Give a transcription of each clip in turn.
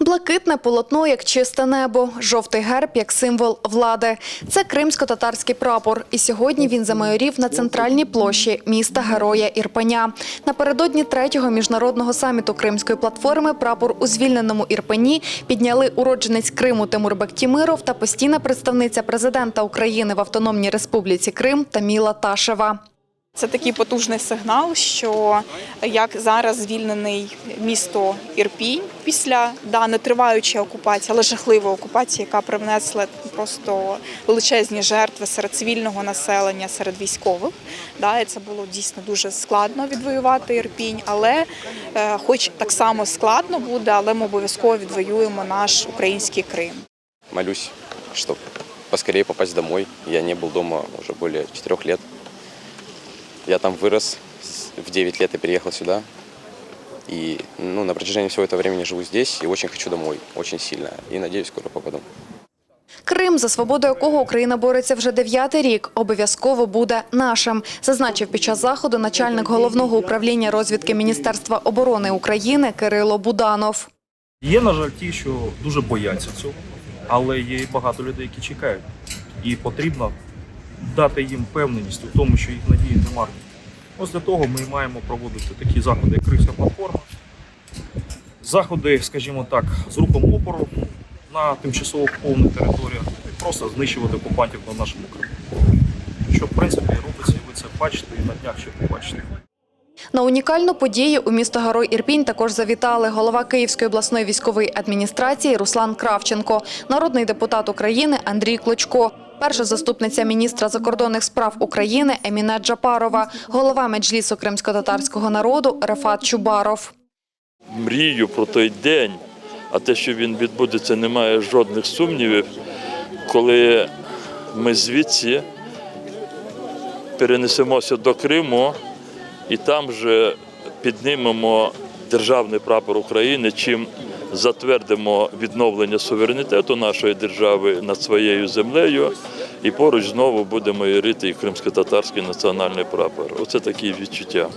Блакитне полотно як чисте небо, жовтий герб як символ влади. Це кримсько-татарський прапор. І сьогодні він замайорів на центральній площі міста Героя Ірпеня. Напередодні третього міжнародного саміту Кримської платформи прапор у звільненому Ірпені підняли уродженець Криму Тимур Бектімиров та постійна представниця президента України в Автономній Республіці Крим Таміла Ташева. Це такий потужний сигнал, що як зараз звільнений місто Ірпінь після да, нетриваючої окупації, але жахливої окупації, яка привнесла просто величезні жертви серед цивільного населення, серед військових. Да, і це було дійсно дуже складно відвоювати Ірпінь, але е, хоч так само складно буде, але ми обов'язково відвоюємо наш український Крим. Молюсь, чтобы поскорее попасть домой. Я не был дома уже более четырех лет. Я там вырос в 9 лет и переехал сюда. И ну, на протяжении всего этого времени живу здесь и очень хочу домой, очень сильно. И надеюсь, скоро попаду. Крим, за свободу якого Україна бореться вже дев'ятий рік, обов'язково буде нашим, зазначив під час заходу начальник головного управління розвідки Міністерства оборони України Кирило Буданов. Є, на жаль, ті, що дуже бояться цього, але є і багато людей, які чекають. І потрібно дати їм впевненість у тому, що їх надії не марні. Ось для того ми маємо проводити такі заходи, як Кримська платформа, заходи, скажімо так, з рухом опору на тимчасово окупованих територіях і просто знищувати окупантів на нашому Криму. Що, в принципі, робиться, і ви це бачите, і на днях ще побачите. На унікальну подію у місто Герой Ірпінь також завітали голова Київської обласної військової адміністрації Руслан Кравченко, народний депутат України Андрій Клочко, перша заступниця міністра закордонних справ України Еміне Джапарова, голова Меджлісу кримсько-татарського народу Рефат Чубаров. мрію про той день, а те, що він відбудеться, немає жодних сумнівів, коли ми звідси перенесемося до Криму і там же піднімемо державний прапор України, чим затвердимо відновлення суверенітету нашої держави над своєю землею, і поруч знову будемо ярити і кримсько-татарський національний прапор. Оце такі відчуття.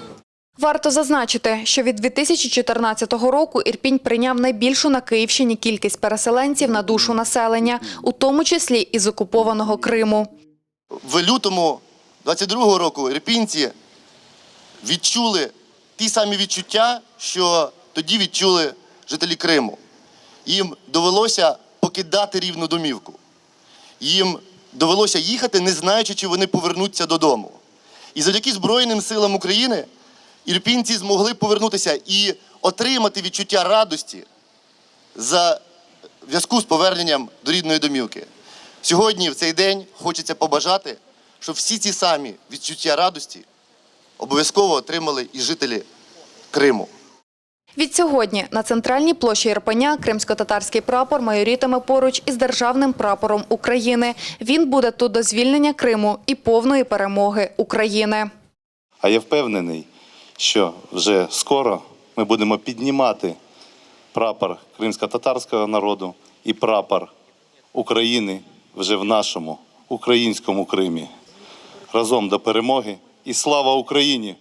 Варто зазначити, що від 2014 року Ірпінь прийняв найбільшу на Київщині кількість переселенців на душу населення, у тому числі із окупованого Криму. в лютому 22-го року ірпінці відчули ті самі відчуття, що тоді відчули жителі Криму. Їм довелося покидати рівну домівку. Їм довелося їхати, не знаючи, чи вони повернуться додому. І завдяки Збройним силам України ірпінці змогли повернутися і отримати відчуття радості за зв'язку з поверненням до рідної домівки. Сьогодні, в цей день, хочеться побажати, щоб всі ці самі відчуття радості обов'язково отримали і жителі Криму. Відсьогодні на центральній площі Ірпеня кримсько-татарський прапор майорітиме поруч із державним прапором України. Він буде тут до звільнення Криму і повної перемоги України. А я впевнений, що вже скоро ми будемо піднімати прапор кримсько-татарського народу і прапор України вже в нашому українському Кримі. Разом до перемоги і слава Україні!